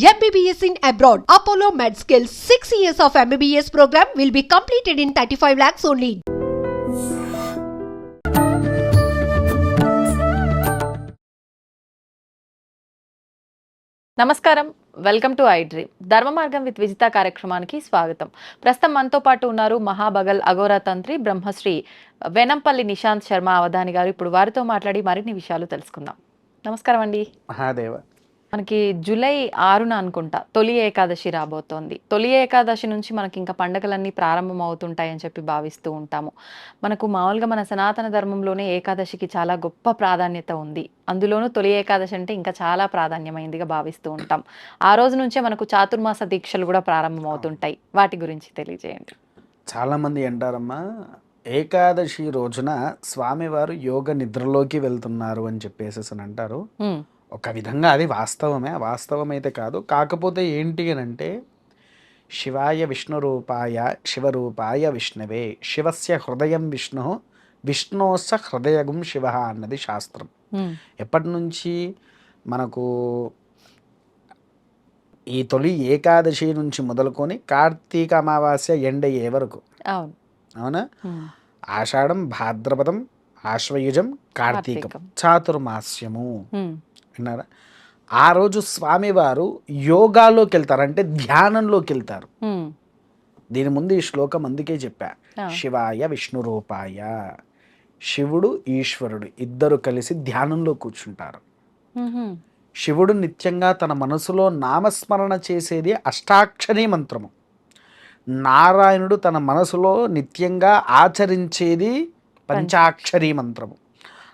MBBS in abroad. Apollo MedSkill 6 years of MBBS program will be completed in 35 lakhs only. నమస్కారం. Welcome to I dream Dharma Margam with Vijitha కార్యక్రమానికి స్వాగతం. ప్రస్తుతం మనతో పాటు ఉన్నారు మహాబగల్ అఘోరా తంత్రి బ్రహ్మశ్రీ వెనంపల్లి నిశాంత్ శర్మ అవధాని గారు. ఇప్పుడు వారితో మాట్లాడి మరిన్ని విషయాలు తెలుసుకుందాం. నమస్కారం అండి. మహాదేవ. మనకి జూలై ఆరున అనుకుంటా తొలి ఏకాదశి రాబోతోంది. తొలి ఏకాదశి నుంచి మనకి ఇంకా పండగలన్నీ ప్రారంభం అవుతుంటాయని చెప్పి భావిస్తూ ఉంటాము. మనకు మామూలుగా మన సనాతన ధర్మంలోనే ఏకాదశికి చాలా గొప్ప ప్రాధాన్యత ఉంది. అందులోనూ తొలి ఏకాదశి అంటే ఇంకా చాలా ప్రాధాన్యమైందిగా భావిస్తూ ఉంటాం. ఆ రోజు నుంచే మనకు చాతుర్మాస దీక్షలు కూడా ప్రారంభం అవుతుంటాయి వాటి గురించి తెలియజేయండి. చాలామంది అంటారమ్మా ఏకాదశి రోజున స్వామివారు యోగ నిద్రలోకి వెళ్తున్నారు అని చెప్పేసి అని అంటారు. ఒక విధంగా అది వాస్తవమే. వాస్తవం అయితే కాదు. కాకపోతే ఏంటి అని అంటే శివాయ విష్ణు రూపాయ శివరూపాయ విష్ణవే. శివస్య హృదయం విష్ణు విష్ణోస్య హృదయగం శివ అన్నది శాస్త్రం. ఎప్పటి నుంచి మనకు ఈ తొలి ఏకాదశి నుంచి మొదలుకొని కార్తీక అమావాస్య ఎండ అయ్యే వరకు. అవును. ఆషాఢం భాద్రపదం ఆశ్వయుజం కార్తీకం. చాతుర్మాస్యము. విన్నారా? ఆ రోజు స్వామివారు యోగాలోకి వెళ్తారు. అంటే ధ్యానంలోకి వెళ్తారు. దీని ముందు ఈ శ్లోకం అందుకే చెప్పా. శివాయ విష్ణు రూపాయ శివుడు ఈశ్వరుడు ఇద్దరు కలిసి ధ్యానంలో కూర్చుంటారు. శివుడు నిత్యంగా తన మనసులో నామస్మరణ చేసేది అష్టాక్షరీ మంత్రము. నారాయణుడు తన మనసులో నిత్యంగా ఆచరించేది పంచాక్షరీ మంత్రము.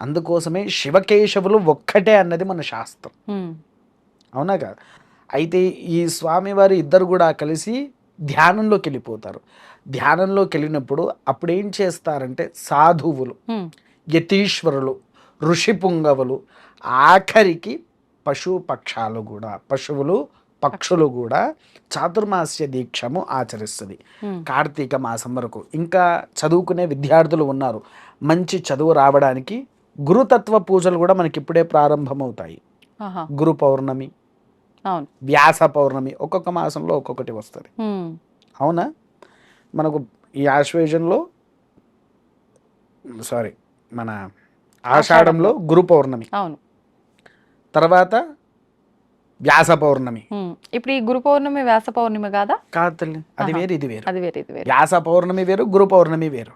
అందుకోసమే శివకేశవులు ఒక్కటే అన్నది మన శాస్త్రం. అవునా కాదు? అయితే ఈ స్వామివారి ఇద్దరు కూడా కలిసి ధ్యానంలోకి వెళ్ళిపోతారు. ధ్యానంలోకి వెళ్ళినప్పుడు అప్పుడు ఏం చేస్తారంటే సాధువులు యతీశ్వరులు ఋషి పుంగవులు ఆఖరికి పశు పక్షాలు కూడా పశువులు పక్షులు కూడా చాతుర్మాస్య దీక్షము ఆచరిస్తుంది. కార్తీక మాసం వరకు. ఇంకా చదువుకునే విద్యార్థులు ఉన్నారు. మంచి చదువు రావడానికి గురుతత్వ పూజలు కూడా మనకి ఇప్పుడే ప్రారంభమవుతాయి గురు పౌర్ణమి వ్యాస పౌర్ణమి ఒక్కొక్క మాసంలో ఒక్కొక్కటి వస్తుంది. అవునా? మనకు ఈ ఆశ్వేజంలో సారీ మన ఆషాఢంలో. గురు పౌర్ణమి. అవును. తర్వాత వ్యాస పౌర్ణమి ఇప్పుడు ఈ గురు పౌర్ణమి వ్యాస పౌర్ణమి కాదా? కాదు తల్లి అది. వేరు ఇది వేరు. అది వేరే ఇది వేరే. వ్యాస పౌర్ణమి వేరు గురు పౌర్ణమి వేరు.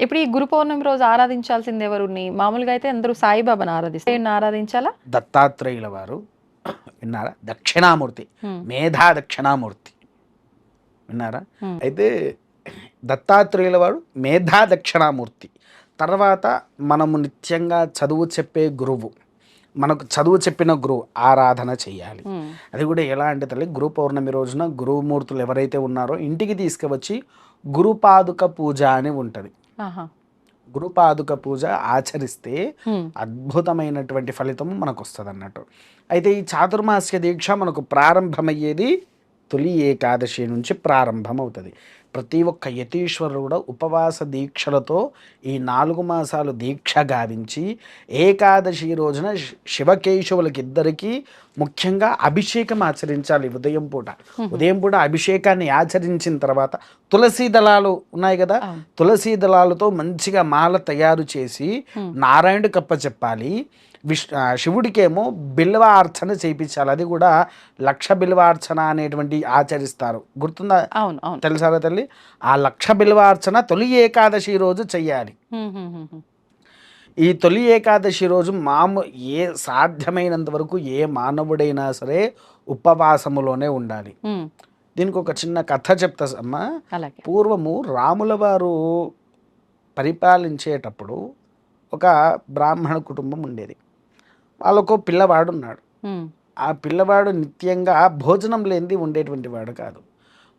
ఇప్పుడు ఈ గురు పౌర్ణమి రోజు ఆరాధించాల్సింది ఎవరుని? మామూలుగా అయితే అందరూ సాయిబాబాను ఆరాధిస్తారు. ఆరాధించాలా? దత్తాత్రేయుల వారు విన్నారా? దక్షిణామూర్తి. మేధా దక్షిణామూర్తి. విన్నారా. అయితే దత్తాత్రేయుల వారు మేధా దక్షిణామూర్తి. తర్వాత మనము నిత్యంగా చదువు చెప్పే గురువు. మనకు చదువు చెప్పిన గురువు ఆరాధన చేయాలి. అది కూడా ఎలా అంటే తల్లి గురు పౌర్ణమి రోజున గురుమూర్తులు ఎవరైతే ఉన్నారో ఇంటికి తీసుకువచ్చి గురుపాదుక పూజ అని ఉంటుంది. గురుపాదుక పూజ ఆచరిస్తే. అద్భుతమైనటువంటి ఫలితం మనకు వస్తుంది అన్నట్టు అయితే ఈ చాతుర్మాస్య దీక్ష మనకు ప్రారంభమయ్యేది తొలి ఏకాదశి నుంచి ప్రారంభమవుతుంది ప్రతి ఒక్క యతీశ్వరుడు కూడా ఉపవాస దీక్షలతో ఈ నాలుగు మాసాలు దీక్ష గావించి ఏకాదశి రోజున శివకేశవులకి ఇద్దరికి ముఖ్యంగా అభిషేకం ఆచరించాలి ఉదయం పూట ఉదయం పూట అభిషేకాన్ని ఆచరించిన తర్వాత తులసి దళాలు ఉన్నాయి కదా. తులసి దళాలతో మంచిగా మాల తయారు చేసి. నారాయణుడి కప్ప చెప్పాలి విష్ శివుడికేమో బిల్వార్చన చేయించాలి. అది కూడా లక్ష బిల్వార్చన అనేటువంటి ఆచరిస్తారు. గుర్తుందా? అవును అవును. తెలుసారా తల్లి? ఆ లక్ష బిల్వార్చన తొలి ఏకాదశి రోజు చెయ్యాలి. ఈ తొలి ఏకాదశి రోజు మాము ఏ సాధ్యమైనంత వరకు ఏ మానవుడైనా సరే ఉపవాసములోనే ఉండాలి. దీనికి ఒక చిన్న కథ చెప్తా అమ్మా పూర్వము రాముల వారు పరిపాలించేటప్పుడు ఒక బ్రాహ్మణ కుటుంబం ఉండేది. వాళ్ళకు పిల్లవాడు ఉన్నాడు హ్మ్. ఆ పిల్లవాడు నిత్యంగా భోజనం లేనిది ఉండేటువంటి వాడు కాదు.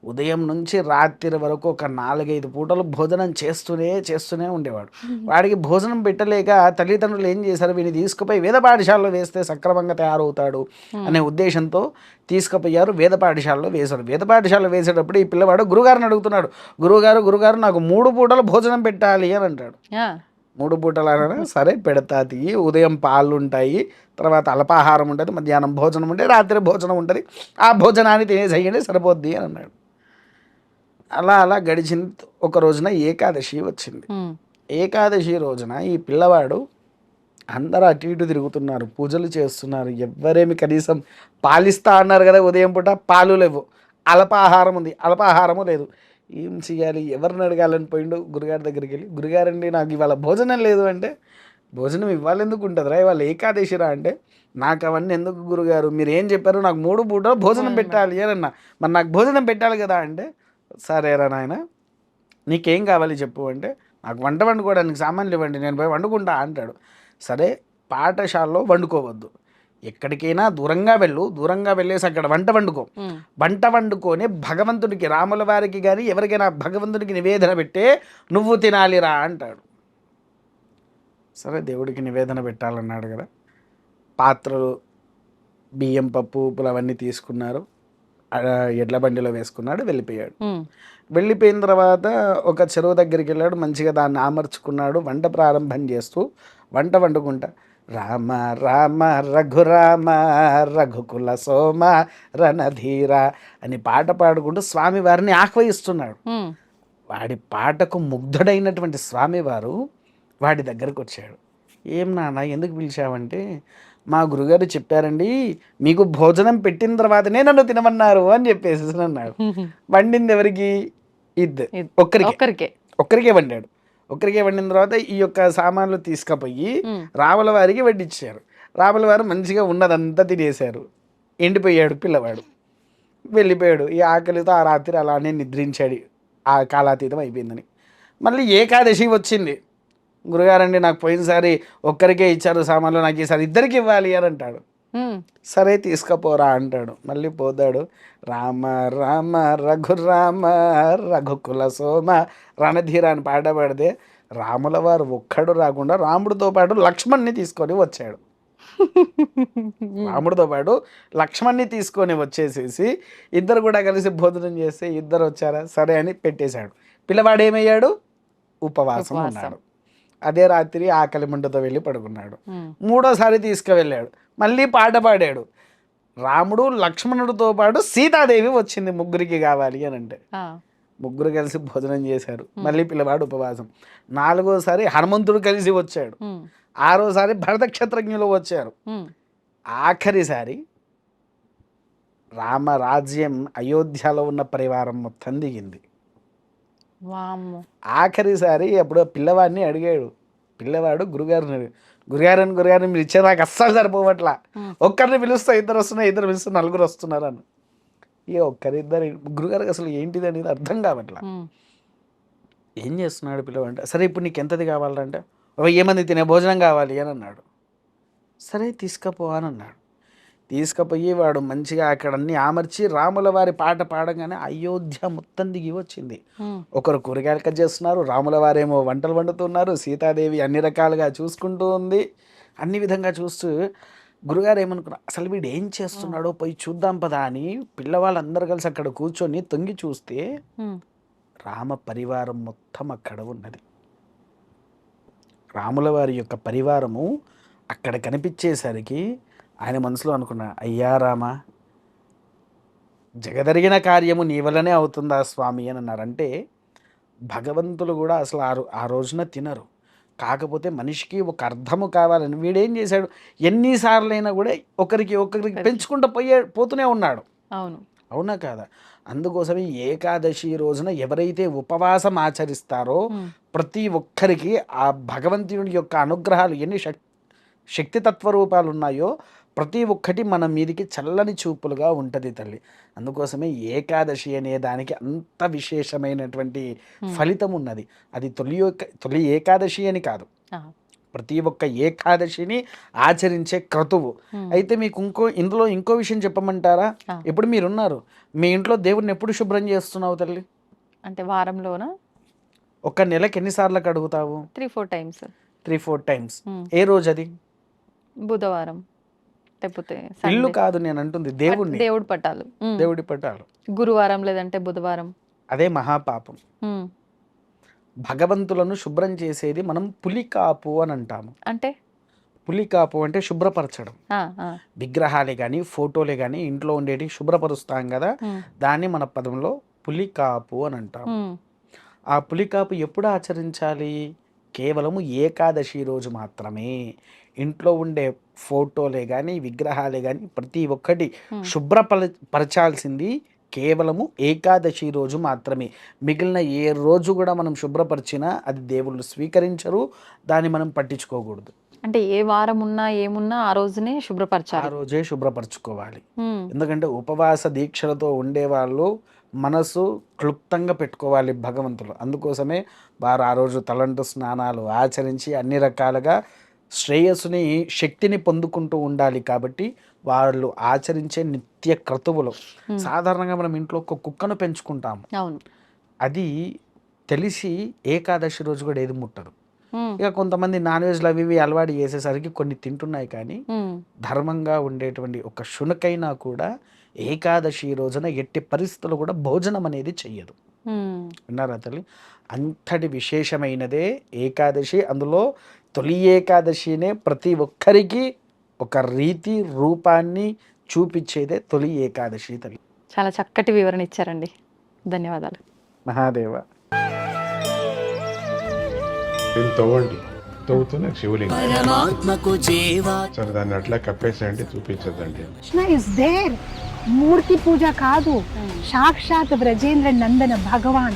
ఉదయం నుంచి రాత్రి వరకు ఒక నాలుగైదు పూటలు భోజనం చేస్తూనే చేస్తూనే ఉండేవాడు. వాడికి భోజనం పెట్టలేక తల్లిదండ్రులు ఏం చేశారు? వీని తీసుకుపోయి వేద పాఠశాలలో వేస్తే సక్రమంగా తయారవుతాడు అనే ఉద్దేశంతో తీసుకుపోయారు వేద పాఠశాలలో వేశారు. వేద పాఠశాలలో వేసేటప్పుడు ఈ పిల్లవాడు గురుగారిని అడుగుతున్నాడు. గురువుగారు గురుగారు నాకు మూడు పూటలు భోజనం పెట్టాలి అని అంటాడు. మూడు పూటలైనా సరే పెడతా తీయి ఉదయం పాలు ఉంటాయి తర్వాత అల్పాహారం ఉంటుంది మధ్యాహ్నం భోజనం ఉంటుంది రాత్రి భోజనం ఉంటుంది. ఆ భోజనాన్ని తినేసేయండి సరిపోద్ది అని అన్నాడు. అలా అలా గడిచిన ఒక రోజున ఏకాదశి వచ్చింది. ఏకాదశి రోజున ఈ పిల్లవాడు అందరూ అటు ఇటు తిరుగుతున్నారు పూజలు చేస్తున్నారు. ఎవ్వరేమి కనీసం పాలిస్తా అన్నారు కదా ఉదయం పూట పాలు లేవు. అల్పాహారం ఉంది. అల్పాహారము లేదు. ఏం చేయాలి ఎవరిని అడగాలని పోయిండు? గురుగారి దగ్గరికి వెళ్ళి గురుగారండి నాకు ఇవాళ భోజనం లేదు అంటే భోజనం ఇవ్వాలి ఎందుకు ఉంటుందిరా? ఇవాళ ఏకాదశిరా? అంటే నాకు అవన్నీ ఎందుకు గురుగారు? మీరు ఏం చెప్పారు? నాకు మూడు పూటలు భోజనం పెట్టాలి అని అన్న. మరి నాకు భోజనం పెట్టాలి కదా? అంటే సరేరా నాయన నీకేం కావాలి చెప్పు అంటే నాకు వంట వండుకోవడానికి సామాన్లు ఇవ్వండి నేను పోయి వండుకుంటా అంటాడు. సరే పాఠశాలలో వండుకోవద్దు. ఎక్కడికైనా దూరంగా వెళ్ళు దూరంగా వెళ్ళేసి అక్కడ వంట వండుకో. వంట వండుకొని భగవంతుడికి రాముల వారికి కానీ ఎవరికైనా భగవంతుడికి నివేదన పెట్టే నువ్వు తినాలిరా అంటాడు. సరే దేవుడికి నివేదన పెట్టాలన్నాడు కదా. పాత్రలు బియ్యం పప్పు ఉప్పులు అవన్నీ తీసుకున్నారు. ఎడ్ల బండిలో వేసుకున్నాడు వెళ్ళిపోయాడు. వెళ్ళిపోయిన తర్వాత ఒక చెరువు దగ్గరికి వెళ్ళాడు మంచిగా దాన్ని ఆమర్చుకున్నాడు వంట ప్రారంభం చేస్తూ వంట వండుకుంటా. రామ రామ రఘురామ రఘుకుల సోమ రణధీర అని పాట పాడుకుంటూ స్వామివారిని ఆహ్వానిస్తున్నాడు ఉమ్, వాడి పాటకు ముగ్ధుడైనటువంటి స్వామివారు వాడి దగ్గరకు వచ్చాడు. ఏం నాన్న ఎందుకు పిలిచావంటే మా గురుగారు చెప్పారండి మీకు భోజనం పెట్టిన తర్వాతనే నన్ను తినమన్నారు అని చెప్పేసి అన్నాడు. వండింది ఎవరికి? ఇద్దరు ఇద్- ఒక్కరికి. ఒక్కరికే. ఒక్కరికే వండాడు. ఒక్కరికే వండిన తర్వాత ఈ యొక్క సామాన్లు తీసుకుపోయి రాముల వారికి వడ్డించారు రాముల వారు మంచిగా ఉన్నదంతా తినేశారు. ఎండిపోయాడు పిల్లవాడు. వెళ్ళిపోయాడు. ఈ ఆకలితో ఆ రాత్రి అలానే నిద్రించాడు. ఆ కాలాతీతం అయిపోయిందని. మళ్ళీ ఏకాదశి వచ్చింది. గురుగారండి నాకు పోయినసారి ఒక్కరికే ఇచ్చారు సామాన్లు నాకు ఈసారి ఇద్దరికి ఇవ్వాలి అని అంటాడు. సరే తీసుకపోరా అంటాడు. మళ్ళీ పోతాడు. రామ రామ రఘురామ రఘుకుల సోమ రణధీర అని పాట పాడితే రాముల వారు ఒక్కడు రాకుండా రాముడితో పాటు లక్ష్మణ్ణి తీసుకొని వచ్చాడు. రాముడితో పాటు లక్ష్మణ్ణి తీసుకొని వచ్చేసేసి ఇద్దరు కూడా కలిసి భోజనం చేస్తే ఇద్దరు వచ్చారా? సరే అని పెట్టేశాడు. పిల్లవాడు ఏమయ్యాడు ఉపవాసం. ఉన్నాడు. అదే రాత్రి ఆకలి మంటతో వెళ్ళి పడుకున్నాడు. మూడోసారి తీసుకువెళ్ళాడు. మళ్ళీ పాట పాడాడు. రాముడు లక్ష్మణుడితో పాటు సీతాదేవి వచ్చింది ముగ్గురికి కావాలి అని అంటే. ముగ్గురు కలిసి భోజనం చేశారు. మళ్ళీ పిల్లవాడు ఉపవాసం. నాలుగోసారి హనుమంతుడు కలిసి వచ్చాడు. ఆరోసారి భరత క్షత్రజ్ఞులు వచ్చారు ఆఖరిసారి రామరాజ్యం అయోధ్యలో ఉన్న పరివారం మొత్తం దిగింది. ఆఖరిసారి అప్పుడు పిల్లవాడిని అడిగాడు. పిల్లవాడు గురుగారిని గురుగారని గురుగారిని మీరు ఇచ్చే నాకు అస్సలు సరిపోవట్లా. ఒక్కరిని పిలుస్తా ఇద్దరు వస్తున్నారు ఇద్దరు పిలుస్తారు నలుగురు వస్తున్నారు అని. ఇక ఒక్కరిద్దరు గురుగారికి అసలు ఏంటిది అనేది అర్థం కావట్లా. ఏం చేస్తున్నాడు పిల్లవాడు సరే ఇప్పుడు నీకు ఎంతది కావాలంటే "ఓ, ఏమంది తినే భోజనం కావాలి అని అన్నాడు. సరే తీసుకపో అని అన్నాడు. తీసుకుపోయి వాడు మంచిగా అక్కడ అన్ని ఆమర్చి రాముల వారి పాట పాడగానే అయోధ్య మొత్తం దిగి వచ్చింది. ఒకరు కూరగాయలు కట్ చేస్తున్నారు రాముల వారేమో వంటలు వండుతున్నారు సీతాదేవి అన్ని రకాలుగా చూసుకుంటూ ఉంది. అన్ని విధంగా చూస్తూ గురుగారు ఏమనుకున్నారు అసలు వీడు ఏం చేస్తున్నాడో పోయి చూద్దాం పదా అని పిల్లవాళ్ళందరూ కలిసి అక్కడ కూర్చొని తొంగి చూస్తే రామ పరివారం మొత్తం అక్కడ ఉన్నది. రాముల వారి యొక్క పరివారము అక్కడ కనిపించేసరికి ఆయన మనసులో అనుకున్నా అయ్యా రామ జగదరిగిన కార్యము నీ వల్లనే అవుతుందా స్వామి? అని అన్నారు. అంటే భగవంతులు కూడా అసలు ఆ ఆ రోజున తినరు. కాకపోతే మనిషికి ఒక అర్థము కావాలని వీడేం చేశాడు? ఎన్నిసార్లైనా కూడా ఒకరికి ఒకరికి పెంచుకుంటూ పోయే పోతూనే ఉన్నాడు. అవును. అవునా కాదా? అందుకోసమే ఏకాదశి రోజున ఎవరైతే ఉపవాసం ఆచరిస్తారో ప్రతి ఒక్కరికి ఆ భగవంతుడి యొక్క అనుగ్రహాలు ఎన్ని శక్ శక్తి తత్వ రూపాలు ఉన్నాయో ప్రతి ఒక్కటి మన మీదికి చల్లని చూపులుగా ఉంటుంది తల్లి. అందుకోసమే ఏకాదశి అనే దానికి అంత విశేషమైనటువంటి ఫలితం ఉన్నది. అది తొలి తొలి ఏకాదశి అని కాదు. ప్రతి ఒక్క ఏకాదశిని ఆచరించే క్రతువు. అయితే మీకు ఇంకో ఇందులో ఇంకో విషయం చెప్పమంటారా. ఇప్పుడు మీరున్నారు? మీ ఇంట్లో దేవుడిని ఎప్పుడు శుభ్రం చేస్తున్నావు తల్లి? అంటే వారంలోన? ఒక నెలకి ఎన్నిసార్లు కడుగుతావు? Three four times. Three four times. ఏ రోజు అది బుధవారం. లేకపోతే ఇల్లు. కాదు నేను అంటుంది దేవుణ్ణి. దేవుడి ఉమ్, దేవుడి పట్టాలు గురువారం లేదంటే బుధవారం. అదే మహాపాపం. భగవంతులను శుభ్రం చేసేది మనం పులికాపు అని అంటాము. అంటే? పులికాపు అంటే శుభ్రపరచడం. విగ్రహాలే కానీ ఫోటోలే కానీ ఇంట్లో ఉండేటి శుభ్రపరుస్తాం కదా దాన్ని మన పదంలో పులికాపు అని అంటాం ఆ పులికాపు ఎప్పుడు ఆచరించాలి? కేవలము ఏకాదశి రోజు మాత్రమే. ఇంట్లో ఉండే ఫోటోలే కానీ విగ్రహాలే కానీ ప్రతి ఒక్కటి Hmm. శుభ్రపర పరచాల్సింది కేవలము ఏకాదశి రోజు మాత్రమే. మిగిలిన ఏ రోజు కూడా మనం శుభ్రపరిచినా అది దేవుళ్ళు స్వీకరించరు దాన్ని మనం పట్టించుకోకూడదు. అంటే ఏ వారం ఉన్నా ఏమున్నా ఆ రోజునే ఆ శుభ్రపరచాలి. రోజే శుభ్రపరచుకోవాలి. ఎందుకంటే ఉపవాస దీక్షలతో ఉండేవాళ్ళు మనసు క్లుప్తంగా పెట్టుకోవాలి భగవంతులు. అందుకోసమే వారు ఆ రోజు తలంటు స్నానాలు ఆచరించి అన్ని రకాలుగా శ్రేయస్సుని శక్తిని పొందుకుంటూ ఉండాలి కాబట్టి వాళ్ళు ఆచరించే నిత్య క్రతువులు. సాధారణంగా మనం ఇంట్లో ఒక కుక్కను పెంచుకుంటాము. అది తెలిసి ఏకాదశి రోజు కూడా ఏది ముట్టదు. ఉమ్, ఇక కొంతమంది నాన్ వెజ్లు అవి ఇవి అలవాటు చేసేసరికి కొన్ని తింటున్నాయి కానీ ధర్మంగా ఉండేటువంటి ఒక శునకైనా కూడా ఏకాదశి రోజున ఎట్టి పరిస్థితులు కూడా భోజనం అనేది చెయ్యదు. విన్నారా తల్లి? అంతటి విశేషమైనదే ఏకాదశి. అందులో తొలి ఏకాదశినే ప్రతి ఒక్కరికి ఒక రీతి రూపాన్ని చూపించేదే తొలి ఏకాదశి తల్లి. చాలా చక్కటి వివరణ ఇచ్చారండి. ధన్యవాదాలు. మహాదేవ. దీన్ని తవ్వండి. తవ్వుతూనే శివలింగం. పరమాత్మకు జీవా. సరే దాన్ని అట్లా కప్పేసేయండి చూపించదండి కృష్ణ ఇస్ దేర్ మూర్తి పూజ కాదు. సాక్షాత్ బ్రజేంద్ర నందన భగవాన్.